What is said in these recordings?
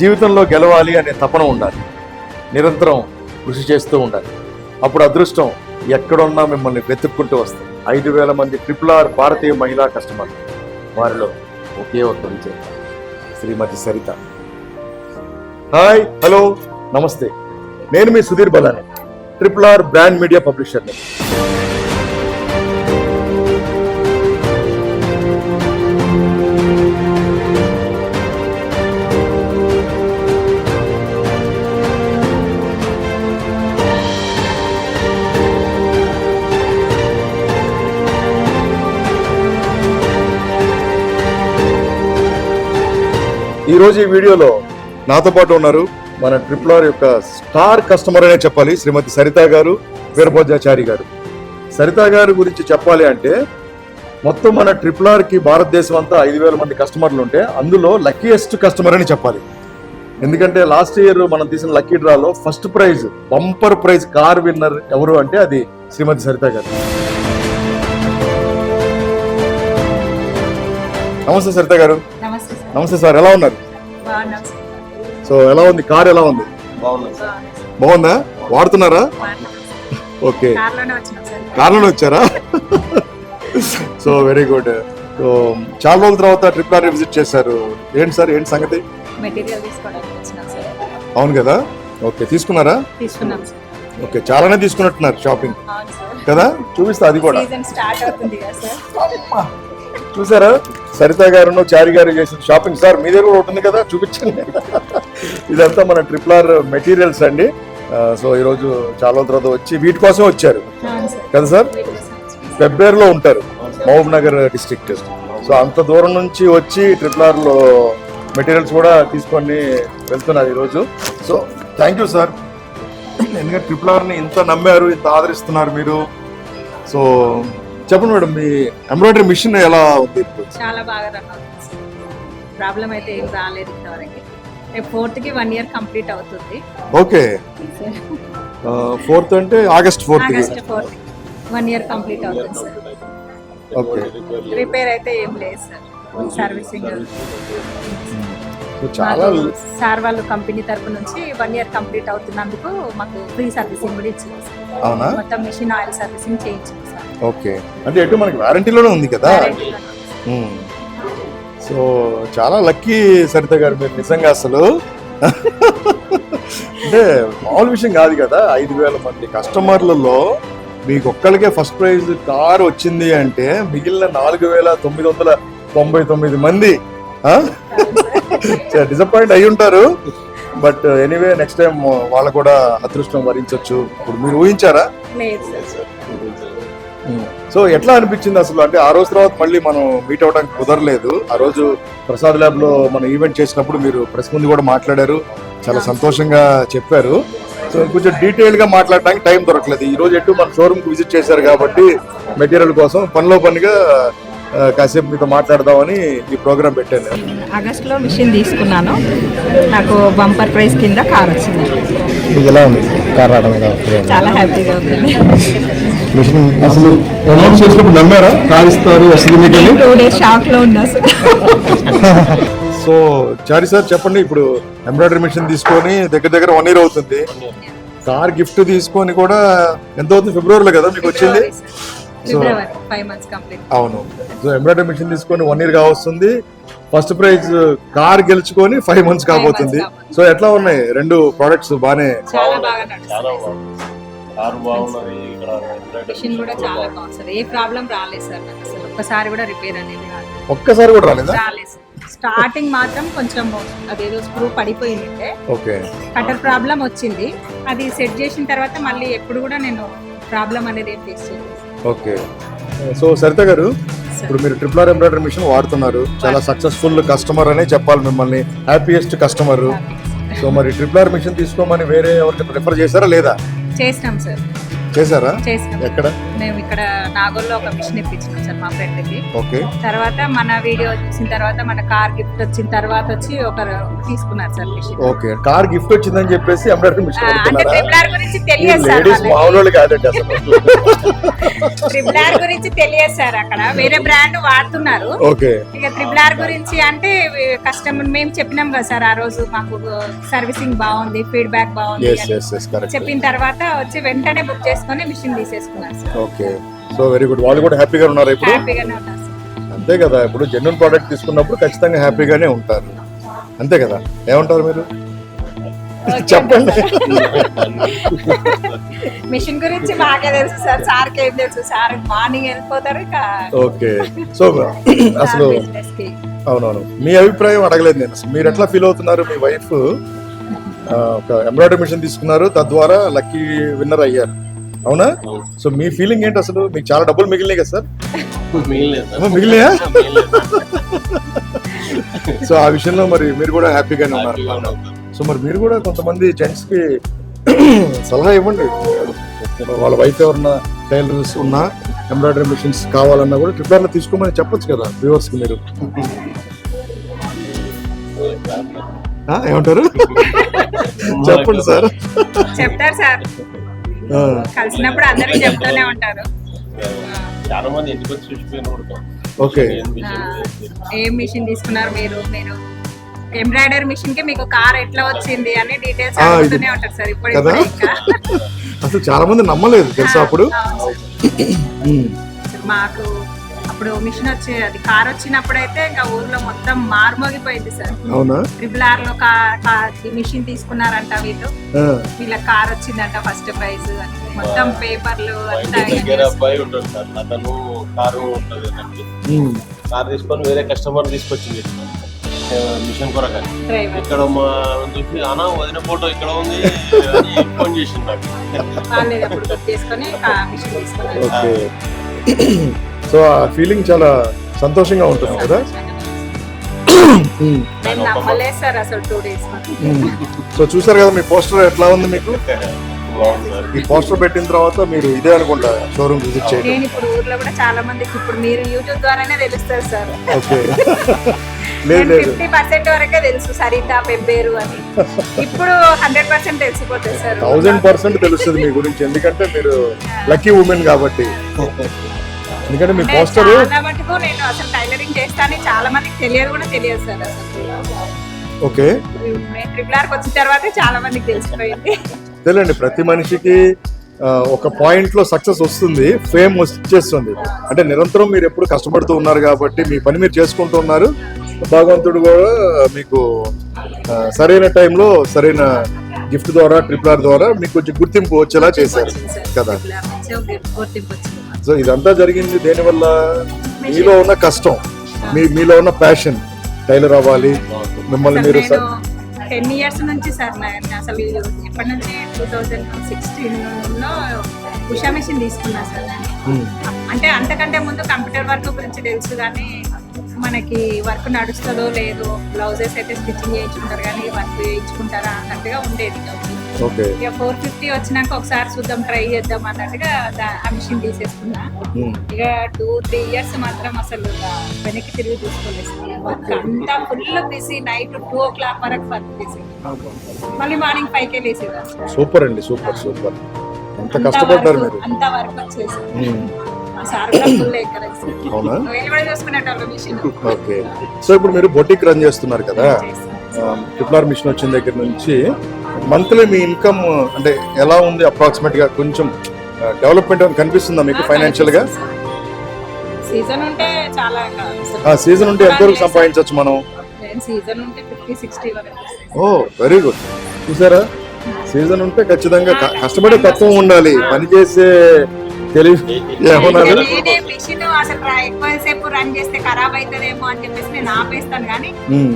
జీవితంలో గెలవాలి అనే తపన ఉండాలి. నిరంతరం కృషి చేస్తూ ఉండాలి. అప్పుడు అదృష్టం ఎక్కడున్నా మిమ్మల్ని వెతుక్కుంటూ వస్తుంది. ఐదు వేల మంది ట్రిపుల్ ఆర్ భారతీయ మహిళా కస్టమర్లు. వారిలో ఒకే ఒక్క శ్రీమతి సరిత. Hi hello namaste. నేను మీ Sudheer Balani. Triple R brand media పబ్లిషర్ని. ఈ రోజు ఈ వీడియోలో నాతో పాటు ఉన్నారు మన ట్రిపుల్ ఆర్ యొక్క స్టార్ కస్టమర్ అనే చెప్పాలి శ్రీమతి సరిత గారు వీరభద్రాచారి గారు. సరిత గారి గురించి చెప్పాలి అంటే మొత్తం మన ట్రిపుల్ ఆర్కి భారతదేశం అంతా ఐదు వేల మంది కస్టమర్లు ఉంటే అందులో లక్కీయెస్ట్ కస్టమర్ అని చెప్పాలి. ఎందుకంటే లాస్ట్ ఇయర్ మనం తీసిన లక్కీ డ్రాలో first prize bumper prize car winner ఎవరు అంటే అది శ్రీమతి సరిత గారు. నమస్తే సరిత గారు. నమస్తే సార్ ఎలా ఉన్నారు? సో ఎలా ఉంది? కార్ ఎలా ఉంది. బాగుందా. వాడుతున్నారా. ఓకే. కార్లోనే వచ్చినాం సార్. కార్లోనే వచ్చారా? సో వెరీ గుడ్ సో చాలా రోజుల తర్వాత ట్రిప్ ఆర్ విజిట్ చేశారు. ఏంటి సార్? ఏంటి సంగతి? అవును కదా? ఓకే తీసుకున్నారా? తీసుకున్నాం సార్. ఓకే చాలానే తీసుకున్నట్టున్నారు షాపింగ్. కదా? చూపిస్తా అది కూడా. చూసారా? సరిత గారు చారి గారు చేసిన షాపింగ్ సార్ మీ దగ్గర ఉంటుంది కదా? చూపించండి. ఇదంతా మన ట్రిపుల్ ఆర్ మెటీరియల్స్ అండి. సో ఈరోజు చాలా తర్వాత వచ్చి వీటి కోసం వచ్చారు. కదా సార్. పెబ్బేరులో ఉంటారు. మహబూబ్ నగర్ డిస్ట్రిక్ట్ సో అంత దూరం నుంచి వచ్చి ట్రిపుల్ ఆర్లో మెటీరియల్స్ కూడా తీసుకొని వెళ్తున్నారు ఈరోజు సో థ్యాంక్ యూ సార్ ఎందుకంటే ట్రిపుల్ ఆర్ని ఇంత నమ్మారు ఇంత ఆదరిస్తున్నారు మీరు. సో చెప్పండి మేడం మీ ఎంబ్రాయిడరీ మిషన్ ఎలా ఉంది చాలా బాగా రన్ అవుతుంది. ప్రాబ్లం అయితే ఏం రాలేదు ఇంతవరకు. రేపు ఫోర్త్కి వన్ ఇయర్ కంప్లీట్ అవుతుంది. ఓకే. ఫోర్త్ అంటే August fourth August fourth one year complete అవుతుంది సార్ ఓకే. రిపేర్ అయితే ఏం లేదు సార్ సర్వీసింగ్ చాలా సార్ వాళ్ళు కంపెనీ తరపు నుంచి వన్ ఇయర్ కంప్లీట్ అవుతున్నందుకు మాకు ఫ్రీ సర్వీసింగ్ కూడా ఇచ్చింది సార్ అవునా? మొత్తం మిషన్ ఆయిల్ సర్వీసింగ్ చేయించింది సార్. ఓకే. అంటే ఎటు మనకి వారంటీలోనే ఉంది కదా. సో చాలా లక్కీ సరిత గారు మీరు నిజంగా అసలు. అంటే మామూలు విషయం కాదు కదా ఐదు వేల మంది కస్టమర్లలో మీకు ఒక్కరికే ఫస్ట్ ప్రైజ్ కార్ వచ్చింది అంటే మిగిలిన నాలుగు వేల తొమ్మిది వందల తొంభై తొమ్మిది మంది డిసప్పాయింట్ అయి ఉంటారు బట్ ఎనీవే నెక్స్ట్ టైం వాళ్ళు కూడా అదృష్టం వరించవచ్చు ఇప్పుడు మీరు ఊహించారా? సో ఎట్లా అనిపించింది అసలు? అంటే ఆ రోజు తర్వాత మళ్ళీ మనం మీట్ అవడానికి కుదరలేదు. ఆ రోజు ప్రసాద్ ల్యాబ్లో మనం ఈవెంట్ చేసినప్పుడు మీరు ప్రెస్ ముందు కూడా మాట్లాడారు. చాలా సంతోషంగా చెప్పారు. సో కొంచెం డీటెయిల్గా మాట్లాడడానికి టైం దొరకలేదు. ఈ రోజు ఎటు మన షోరూమ్కి విజిట్ చేశారు కాబట్టి మెటీరియల్ కోసం పనిలో పనిగా కాసేపు మీతో మాట్లాడదామని ఈ ప్రోగ్రామ్ పెట్టాను. ఆగస్ట్లో మిషన్ తీసుకున్నాను. నాకు బంపర్ ప్రైస్ కింద కార్ వచ్చింది. ఎలా ఉంది? కార్ రావడం చాలా హ్యాపీగా ఉంది. మిషన్ అసలు అనౌన్స్ చేసినప్పుడు నమ్మారా? కార్ ఇస్తారు వస్తుంది? టూ డేస్ షాక్లో ఉన్నా సార్ సో చారి సార్ చెప్పండి ఇప్పుడు ఎంబ్రాయిడరీ మిషన్ తీసుకొని దగ్గర దగ్గర వన్ ఇయర్ అవుతుంది. కార్ గిఫ్ట్ తీసుకొని కూడా ఎంత అవుతుంది? ఫిబ్రవరిలో కదా మీకు వచ్చింది? ఫిబ్రవరి ఫైవ్ మంత్స్ కంప్లీట్ అవును. సో ఎంబ్రాయిడరీ మిషన్ తీసుకొని వన్ ఇయర్ కావస్తుంది. ఫస్ట్ ప్రైజ్ కార్ గెలుచుకొని ఫైవ్ మంత్స్ కాబోతుంది. సో ఎట్లా ఉన్నాయి? రెండు ప్రొడక్ట్స్ బానే చాలా బాగా మిషన్ కూడా చాలా బాగుంది. సార్ ఏ ప్రాబ్లం రాలేదు సార్ నాకు అసలు. ఒక్కసారి కూడా రిపేర్ అనేది రాలేదు. ఒక్కసారి కూడా రాలేదా? రాలేదు సార్. స్టార్టింగ్ మాత్రం కొంచెం అదేదో స్క్రూ పడిపోయింది ఓకే. కటర్ ప్రాబ్లం వచ్చింది. అది సెట్ చేసిన తర్వాత మళ్ళీ ఎప్పుడు కూడా నేను ప్రాబ్లం అనేది ఏం ఫేస్ చేయలేదు. ఓకే. సో సరిత గారు ఇప్పుడు మీరు ట్రిపుల్ ఆర్ ఎంబ్రాయిడరీ మిషన్ వాడుతున్నారు. చాలా సక్సెస్ఫుల్ కస్టమర్ అనే చెప్పాలి మిమ్మల్ని. హ్యాపీయెస్ట్ కస్టమర్ సో మరి ట్రిపుల్ ఆర్ మిషన్ తీసుకోమని వేరే ఎవరికి రిఫర్ చేశారా లేదా? చేసినాం సార్ చేశారా? ఎక్కడ? మేము ఇక్కడ నాగోల్లో ఒక మిషన్ ఇప్పించినాం సార్ మా ఫ్రెండ్కి ఓకే. తర్వాత మన వీడియో చూసిన తర్వాత మన కార్ గిఫ్ట్ వచ్చిన తర్వాత వచ్చి ఒకరు తీసుకున్నారు sir machine. Okay. Car gift వచ్చిందని చెప్పేసి ఎంబ్రాయిడరీ మిషన్ గురించి తెలియదు సార్ అసలు. ట్రిపుల్ ఆర్ గురించి తెలియదు సార్ అక్కడ. వేరే బ్రాండ్ వాడుతున్నారు. ఓకే. ఇక ట్రిపుల్ ఆర్ గురించి అంటే కస్టమర్ మేము చెప్పినాం కదా సార్ ఆ రోజు మాకు సర్వీసింగ్ బాగుంది ఫీడ్బ్యాక్ బాగుంది చెప్పిన తర్వాత వచ్చి వెంటనే బుక్ చేసుకొని మిషన్ తీసేసుకున్నారు sir. Okay. So very good. వాళ్ళు కూడా హ్యాపీగా ఉన్నారు ఇప్పుడు? హ్యాపీగానే సార్. అంతే కదా. ఇప్పుడు జెన్యున్ ప్రోడక్ట్ తీసుకున్నప్పుడు ఖచ్చితంగా హ్యాపీగానే ఉంటారు. అంతే కదా. ఏమంటారు మీరు? చెప్పండి. మిషన్ గురించి బాగా తెలుసు సార్. సార్కి ఏం తెలుసు? సార్ మార్నింగ్ వెళ్ళిపోతారు ఇక ఓకే. సో అసలు కి అవునవును. మీ అభిప్రాయం అడగలేదు నేను. అసలు మీరు ఎట్లా ఫీల్ అవుతున్నారు? మీ వైఫ్ ఒక ఎంబ్రాయిడరీ మిషన్ తీసుకున్నారు. తద్వారా లక్కీ విన్నర్ అయ్యారు. అవునా? సో మీ ఫీలింగ్ ఏంటి అసలు? మీకు చాలా డబ్బులు మిగిలినాయి కదా సార్? మిగిలినాయా. సో ఆ విషయంలో మరి మీరు కూడా హ్యాపీగానే ఉన్నారు. సో మరి మీరు కూడా కొంతమంది జెంట్స్కి సలహా ఇవ్వండి. వాళ్ళ వైఫ్ ఎవరన్నా టైలర్స్ ఉన్నా ఎంబ్రాయిడరీ మిషన్స్ కావాలన్నా కూడా ట్రిప్లర్లో తీసుకోమని చెప్పొచ్చు కదా వ్యూవర్స్కి మీరు. ఏమంటారు? చెప్పండి సార్. చెప్తారు సార్. కలిసినప్పుడు అందరూ చెప్తూనే ఉంటారు. చాలా మంది వచ్చి కూడా ఓకే. ఏం మిషన్ తీసుకున్నారు మీరు? మీరు ఎంబ్రాయిడరీ మిషన్కి మీకు కార్ ఎట్లా వచ్చింది అని డీటెయిల్స్ అడుగుతూనే ఉంటారు సార్ ఇప్పుడు కదా? అసలు చాలా మంది నమ్మలేదు తెలుసా అప్పుడు? మాకు అప్పుడు మిషన్ వచ్చి అది కార్ వచ్చినప్పుడు అయితే ఇంకా ఊర్లో మొత్తం మారుమోగిపోయింది సార్. అవునా? ట్రిపుల్ ఆర్లో మిషన్ తీసుకున్నారంట వీళ్ళు. వీళ్ళ కార్ వచ్చిందంట ఫస్ట్ ప్రైజ్ మొత్తం పేపర్లు అతను కారు కారు తీసుకొని వేరే కస్టమర్ తీసుకొచ్చింది మిషన్ కొరక డ్రైవర్ ఇక్కడ మా చూసి అనా వదిన ఫోటో ఇక్కడ ఉంది ఫోన్ చేసింది నాకు. సో ఆ ఫీలింగ్ చాలా సంతోషంగా ఉంటుంది కదా. సో చూసారు కదా మీ పోస్టర్ ఎట్లా ఉంది మీకు? ఈ పోస్టర్ పెట్టిన తర్వాత మీరు ఇదే అనుకుంటా షోరూమ్ విజిట్ చేయడం. నేను ఇప్పుడు ఊర్లో కూడా చాలా మందికి ఇప్పుడు మీరు యూట్యూబ్ ద్వారానే తెలుస్తారు సార్. ఓకే. లేదు లేదు. పర్సెంట్ వరకే తెలుసు సరిత పెబ్బేరు అని. ఇప్పుడు హండ్రెడ్ పర్సెంట్ తెలిసిపోతుంది సార్. థౌజండ్ పర్సెంట్ తెలుస్తుంది మీ గురించి ఎందుకంటే మీరు లక్కీ ఉమెన్ కాబట్టి. ఎందుకంటే మీ పోస్టర్ చాలా మటుకు నేను అసలు టైలరింగ్ చేస్తానని చాలా మందికి తెలియదు కూడా తెలియదు సార్ అసలు. ఓకే. నేను ట్రిపుల్ ఆర్కి వచ్చిన తర్వాత చాలా మందికి తెలిసిపోయింది. తెలియండి ప్రతి మనిషికి ఒక పాయింట్లో సక్సెస్ వస్తుంది ఫేమ్ వచ్చేస్తుంది అంటే నిరంతరం మీరు ఎప్పుడు కష్టపడుతూ ఉన్నారు కాబట్టి మీ పని మీరు చేసుకుంటూ ఉన్నారు. భగవంతుడు కూడా మీకు సరైన టైంలో సరైన గిఫ్ట్ ద్వారా ట్రిపుల్ ఆర్ ద్వారా మీకు కొంచెం గుర్తింపు వచ్చేలా చేశారు. కదా? సో ఇదంతా జరిగింది దేనివల్ల? మీలో ఉన్న కష్టం. మీ మీలో ఉన్న ప్యాషన్ టైలర్ అవ్వాలి. మిమ్మల్ని మీరు టెన్ ఇయర్స్ నుంచి సార్ అసలు ఎప్పటి నుంచి టూ థౌజండ్ సిక్స్టీన్లో ఉషా మిషన్ తీసుకున్నా సార్ ఉమ్, అంటే అంతకంటే ముందు కంప్యూటర్ వర్క్ గురించి తెలుసు కానీ మనకి వర్క్ నడుస్తుందో లేదో బ్లౌజెస్ అయితే స్టిచ్చింగ్ చేయించుకుంటారు కానీ వర్క్ చేయించుకుంటారా అన్నట్టుగా ఉండేది. ఇక ఫోర్ ఫిఫ్టీ వచ్చినాక ఒకసారి చూద్దాం ట్రై చేద్దాం అన్నట్టుగా ఆ మిషన్ తీసేసుకున్నా. ఉమ్, ఇక టూ త్రీ ఇయర్స్ మాత్రం అసలు వెనక్కి తిరిగి చూసుకోలేదు. అంతా full busy night two o'clock వరకు వర్క్ బిజీ మళ్ళీ మార్నింగ్ ఫైవ్ కే లేసేదా సూపర్ అండి సూపర్ సూపర్ అంతా కష్టపడ్డారు మీరు. అంతా వర్క్ వచ్చేసి సో ఇప్పుడు మీరు బొటిక్ రన్ చేస్తున్నారు కదా? ట్రిపుల్ ఆర్ మిషన్ వచ్చిన దగ్గర నుంచి మంత్లీ మీ ఇన్కమ్ అంటే ఎలా ఉంది అప్రాక్సిమేట్గా కొంచెం డెవలప్మెంట్ కనిపిస్తుందా మీకు ఫైనాన్షియల్గా సీజన్ ఉంటే చాలా సీజన్ ఉంటే ఎంతవరకు సంపాదించవచ్చు మనం? నేను సీజన్ ఉంటే ఫిఫ్టీ సిక్స్టీ వరకు వస్తాయి. Oh very good. చూసారా? సీజన్ ఉంటే ఖచ్చితంగా కష్టపడే తత్వం ఉండాలి. పని తెలివి ఏమన్నారు? నేనే మిషన్ అసలు రా- ఎక్కువసేపు రన్ చేస్తే ఖరాబ్ అవుతుందేమో అని చెప్పేసి నేను ఆపేస్తాను కానీ.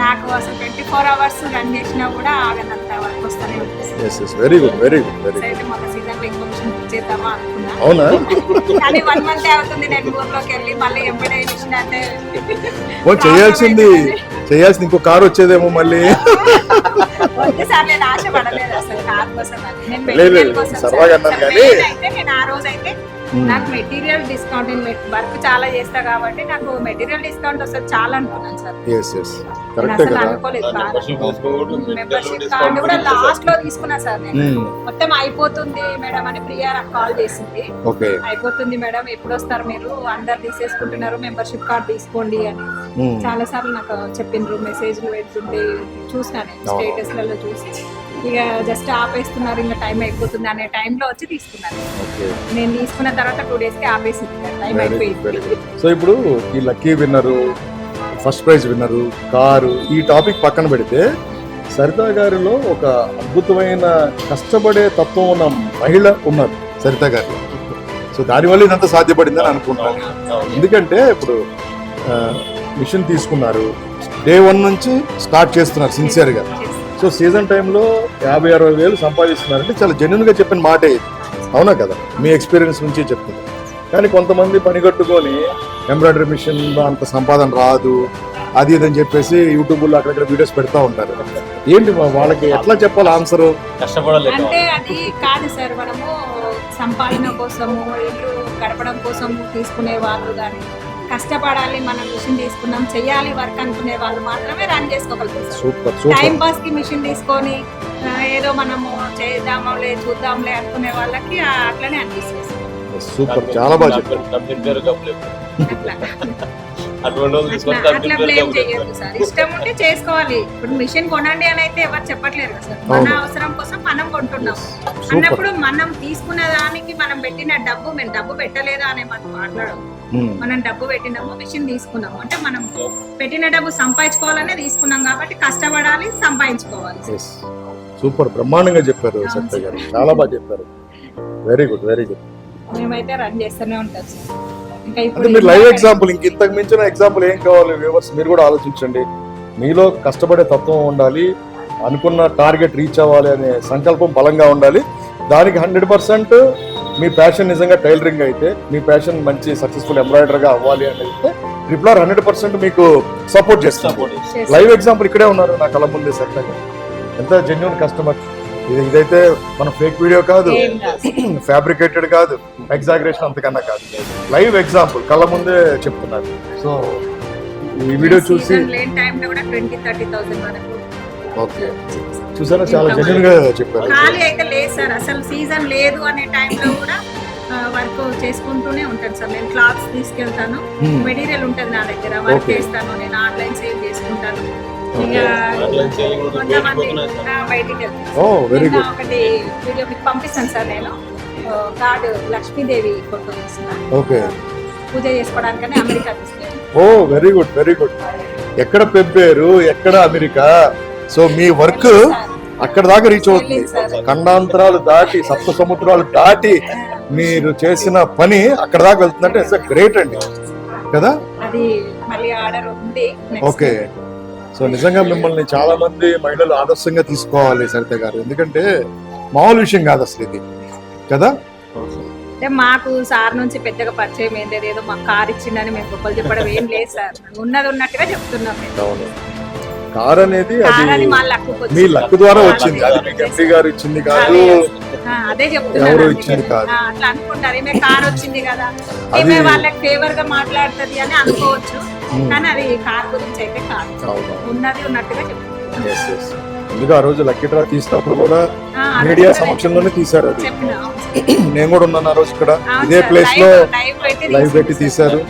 నాకు అసలు ట్వంటీ ఫోర్ అవర్స్ రన్ చేసినా కూడా ఆగనంత వరకు వస్తానే ఉంటుంది yes yes very good very good very good అయితే మొన్న సీజన్లో ఇంకో మిషన్ బుక్ చేద్దామా అనుకున్నా. అవునా? కానీ వన్ మంత్ అవుతుంది నేను ఊర్లోకి వెళ్ళి మళ్ళీ ఎంబడే మిషన్ అంటే. చేయాల్సింది చేయాల్సింది ఇంకో కారు వచ్చేదేమో మళ్ళీ. లేదు, సరదాగా అసలు కానీ- నేను ఆ రోజు అయితే నాకు మెటీరియల్ డిస్కౌంట్ నేను వర్క్ చాలా చేస్తా కాబట్టి నాకు మెటీరియల్ డిస్కౌంట్ వస్తుంది చాలా అనుకున్నాను సార్. ఎస్ ఎస్ కరెక్టే కదా. మెంబర్షిప్ తీసుకోవడం మెంబర్షిప్ డిస్కౌంట్ కార్డు కూడా లాస్ట్లో తీసుకున్నా సార్ నేను. మ్మ్. మొత్తం అయిపోతుంది మేడం అని ప్రియా నాకు కాల్ చేసింది. ఓకే అయిపోతుంది మేడం ఎప్పుడు వస్తారు మీరు? అందరు తీసేసుకుంటున్నారు మెంబర్షిప్ కార్డ్ తీసుకోండి అని. మ్మ్. చాలా సార్లు నాకు చెప్పిండ్రు మెసేజ్లు పెడుతుంటే చూసినా నేను అవును. స్టేటస్లలో చూసి. ఇక జస్ట్ ఆపేస్తున్నారు ఇంకా టైం అయిపోతుంది అనే టైంలో వచ్చి తీసుకున్నాను నేను తీసుకున్న తర్వాత టూ డేస్కి ఆపేసింది టైం అయిపోయింది. సో ఇప్పుడు ఈ lucky winner first prize winner car ఈ టాపిక్ పక్కన పెడితే సరితా గారిలో ఒక అద్భుతమైన కష్టపడే తత్వం ఉన్న మహిళ ఉన్నారు సరితా గారిలో సో దానివల్ల ఇదంతా సాధ్యపడిందని అనుకుంటున్నాను. ఎందుకంటే ఇప్పుడు మిషన్ తీసుకున్నారు. డే వన్ నుంచి స్టార్ట్ చేస్తున్నారు సిన్సియర్గా సో సీజన్ టైంలో యాభై అరవై వేలు సంపాదిస్తున్నారంటే చాలా జెన్యున్గా చెప్పిన మాటే ఇది. అవునా కదా? మీ ఎక్స్పీరియన్స్ నుంచి చెప్తుంది. కానీ కొంతమంది పనిగట్టుకొని ఎంబ్రాయిడరీ మిషన్లో అంత సంపాదన రాదు అది ఇది అని చెప్పేసి యూట్యూబ్లో అక్కడక్కడ వీడియోస్ పెడతా ఉంటారు. ఏంటి వాళ్ళకి ఎట్లా చెప్పాలి ఆన్సర్ కష్టపడలేక అంటే అది కాదు సార్ మనము సంపాదన కోసము ఇల్లు గడపడం కోసము తీసుకునే వాళ్ళు కానీ కష్టపడాలి మనం మిషన్ తీసుకున్నాం చెయ్యాలి వర్క్ అనుకునే వాళ్ళు మాత్రమే రన్ చేసుకోగలుగుతారు సూపర్ టైం పాస్కి మిషన్ తీసుకొని ఆ, ఏదో మనము చేద్దాంలే చూద్దాంలే అనుకునే వాళ్ళకి ఆ, అట్లనే అనిపిస్తుంది సూపర్. చాలా బాగా ఇష్టం ఉంటే చేసుకోవాలి. ఇప్పుడు మిషన్ కొనండి అని అయితే ఎవరు చెప్పట్లేదు కదా సార్. మన. అవసరం కోసం మనం కొంటున్నాం. అన్నప్పుడు మనం తీసుకున్న దానికి మనం పెట్టిన డబ్బు మేము డబ్బు పెట్టలేదా అనే మనం మాట్లాడము మనం డబ్బు పెట్టినాము మిషన్ తీసుకున్నాము. అంటే మనం పెట్టిన డబ్బు సంపాదించుకోవాలనే తీసుకున్నాం కాబట్టి కష్టపడాలి సంపాదించుకోవాలి. సూపర్. బ్రహ్మాండంగా చెప్పారు సత్య. గారు. చాలా బాగా చెప్పారు. వెరీ గుడ్ వెరీ గుడ్ మేమైతే రన్ చేస్తూనే ఉంటాం ఇంకా అంటే మీరు లైవ్ ఎగ్జాంపుల్ ఇంక ఇంతకు మించిన ఎగ్జాంపుల్ ఏం కావాలి వ్యూవర్స్ మీరు కూడా ఆలోచించండి. మీలో కష్టపడే తత్వం ఉండాలి అనుకున్న టార్గెట్ రీచ్ అవ్వాలి అనే సంకల్పం బలంగా ఉండాలి. దానికి హండ్రెడ్ పర్సెంట్ మీ ప్యాషన్ నిజంగా టైలరింగ్ అయితే మీ ప్యాషన్ మంచి సక్సెస్ఫుల్ ఎంబ్రాయిడర్గా అవ్వాలి అని అయితే ట్రిపుల్ ఆర్ హండ్రెడ్ పర్సెంట్ మీకు సపోర్ట్ చేస్తాం. లైవ్ ఎగ్జాంపుల్ ఇక్కడే ఉన్నారు నా కళ్ళ ముందే సత్యంగా ఎంత జెన్యున్ కస్టమర్ ఇది ఇదైతే మన ఫేక్ వీడియో కాదు. ఫ్యాబ్రికేటెడ్ కాదు. ఎగ్జాగరేషన్ అంతకన్నా కాదు. లైవ్ ఎగ్జాంపుల్ కళ్ళ ముందే చెప్తున్నారు. సో ఈ వీడియో చూసి ఓకే చూసారా? చాలా జెన్యున్గా చెప్పారు. ఖాళీ అయితే లేదు సార్. అసలు సీజన్ లేదు అనే టైంలో కూడా వర్క్ చేసుకుంటూనే ఉంటాను సార్. నేను క్లాత్స్ తీసుకెళ్తాను. Hmm. మెటీరియల్ ఉంటుంది నా దగ్గర. వర్క్. చేస్తాను. నేను ఆన్లైన్ సేల్ చేసుకుంటాను. బయటికి గుడ్ ఒకటి వీడియో మీకు పంపిస్తాను సార్ నేను. God Lakshmidevi photo okay puja చేసుకోవడానికని America oh very good very good ఎక్కడ పెంపారు? ఎక్కడ అమెరికా? సో మీ వర్క్ అక్కడ దాకా రీచ్ అవుతుంది. ఖండాంతరాలు దాటి సప్త సముద్రాలు దాటి మీరు చేసిన పని అక్కడ దాకా వెళ్తుందంటే ఇట్స్ గ్రేట్ అండి కదా. ఓకే. సో నిజంగా మిమ్మల్ని చాలా మంది మహిళలు ఆదర్శంగా తీసుకోవాలి సరిత గారు. ఎందుకంటే మామూలు విషయం కాదు అసలు ఇది. కదా? అంటే మాకు సార్ నుంచి పెద్దగా పరిచయం ఏం లేదు ఏదో మాకు కార్ ఇచ్చిండని మేము గొప్పలు చెప్పడం ఏం లేదు సార్. ఉన్నది ఉన్నట్టుగా చెప్తున్నాం కార్ అనేది అది మా లక్ ద్వారా వచ్చింది. అది మీకు ఎంపీ గారు ఇచ్చింది కాదు. అదే ఎవరు. ఇచ్చింది కాదు. ఆ, అట్లా అనుకుంటారు. ఈమె కార్ వచ్చింది కదా. అది- ఈమె వాళ్ళకి ఫేవర్గా మాట్లాడుతుంది అని అనుకోవచ్చు. కానీ అది కార్ గురించి అయితే కాదు. అవును? ఉన్నది ఉన్నట్టుగా. ఎందుకు ఆ రోజు లక్కీ డ్రా తీసినప్పుడు కూడా మీడియా సమక్షంలోనే తీశారు అది. నేను కూడా ఉన్నాను ఆ రోజు ఇక్కడ. ఇదే ప్లేస్లో live పెట్టి తీశారు.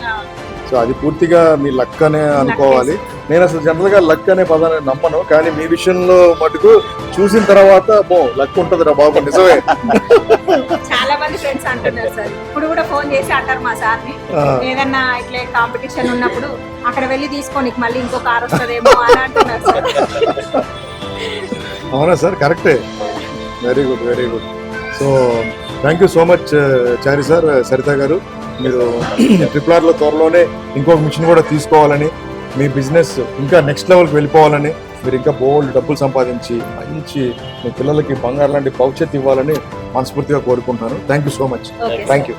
సో అది పూర్తిగా మీ లక్ అనే అనుకోవాలి. నేను అసలు జనరల్గా లక్ అనే పదాన్ని నమ్మను కానీ మీ విషయంలో మటుకు చూసిన తర్వాత బో లక్ ఉంటదిరా బాబు నిజమే. చాలా మంది ఫ్రెండ్స్ అంటున్నారు సార్. ఇప్పుడు కూడా ఫోన్ చేసి అంటారు మా సార్ని. ఆ, ఏదన్నా ఇట్లే కాంపిటీషన్ ఉన్నప్పుడు అక్కడ వెళ్ళి తీసుకోనికి మళ్ళీ ఇంకో కార్ వస్తుందేమో అని అంటున్నారు సార్. అవునా సార్? కరెక్టే. Very good very good so thank you so much Chari sir Saritha గారు. మీరు ట్రిపుల్ ఆర్లో త్వరలోనే ఇంకొక మిషన్ కూడా తీసుకోవాలని మీ బిజినెస్ ఇంకా నెక్స్ట్ లెవెల్కి వెళ్ళిపోవాలని మీరు ఇంకా బోల్డ్ డబ్బులు సంపాదించి మంచి మీ పిల్లలకి బంగారు లాంటి భవిష్యత్తు ఇవ్వాలని మనస్ఫూర్తిగా కోరుకుంటున్నాను. Thank you so much. Thank you